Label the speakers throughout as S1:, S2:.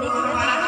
S1: ดี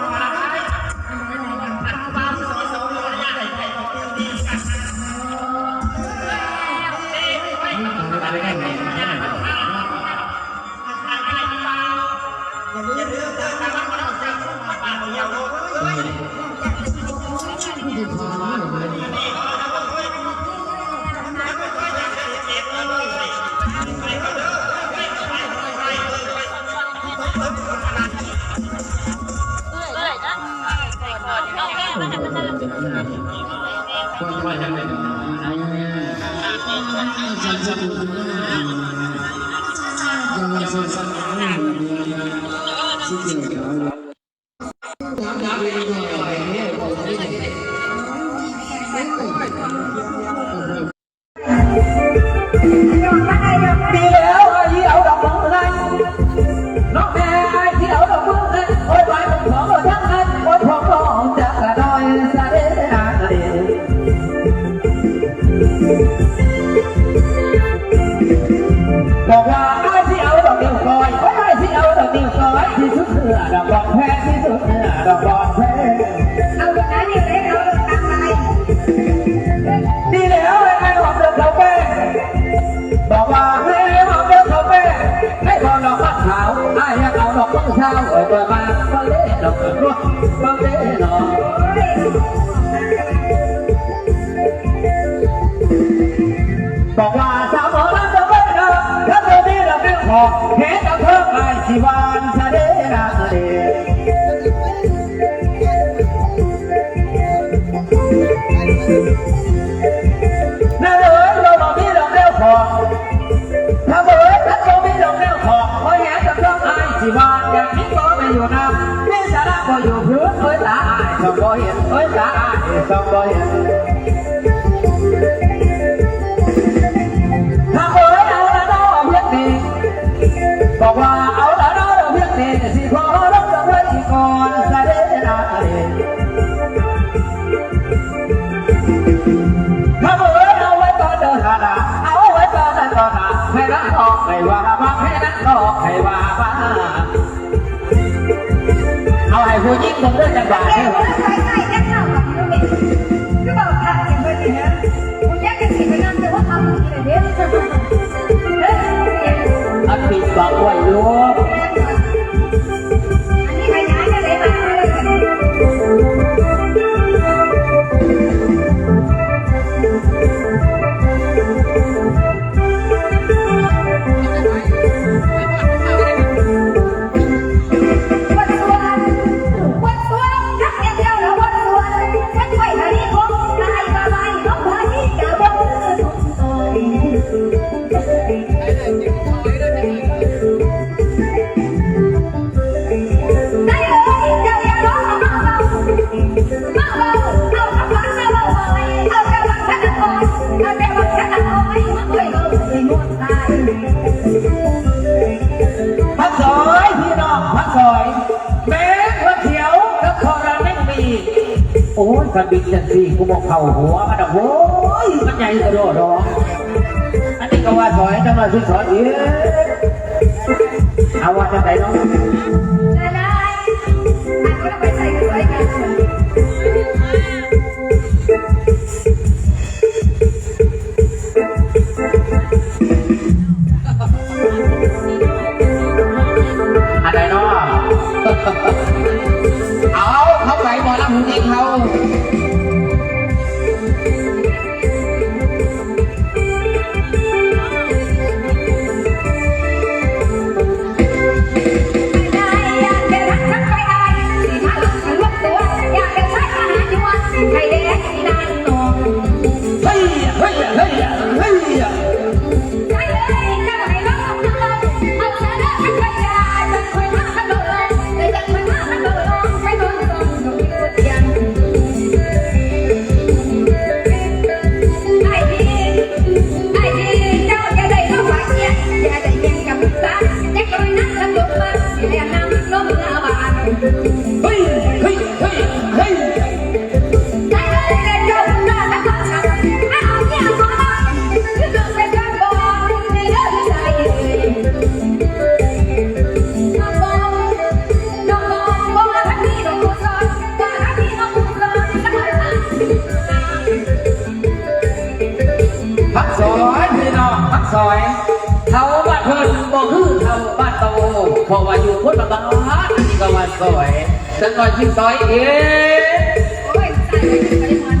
S1: Dios, hasta Thank you. วเอ้ยเปิดมาเปิดเล่ดอกเปิดรัวเปิดเล่ดอกบอก เห็นเอ้ยตาอาสองบ่เห็นถ้าเอ๋ยเอาละน้อเพียงนี้บอกว่าเอาละน้อเพียงนี้สิพอรับเอาไว้ก่อนสะเดนาเดถ้าเมื่อเอาไว้ตอนเดินหาดาเอาไว้ตอนนั้นตอนหาให้รักออกให้ว่ามาให้รักออกให้ว่ามาเอาให้ผู้หญิงผมเดินจังหวะ
S2: เนี่ย ว่าใส่ใส่แค่เท่ากันี่ก็บอกทางอยางเงี้ยเนี่ยคุณแยกกันสิไปนั่งแต่ว่าทำอย่างนี้เด้อเฮ้ย
S1: อันปิดบอกไว้อ
S2: อ้ยกระ
S1: บินจังสี่กูบอกเข่าหัวมันอะโว้ยมันใหญ่กระโดดร้องอันนี้ก็ว่าถอยจังเลยที่ถอยเอี
S2: ก
S1: เอา
S2: ว่าจะไหนน้อง ได้
S1: はい、 ซอยเท่าบ้านเพิ่นบ่คือเท่าบ้านโตเพราว่าอยู่คนบ้า
S2: บานนี่ก็ว่า
S1: ซอย
S2: ฉันก็ชิมซอยเองโอ้ยใจไปเลย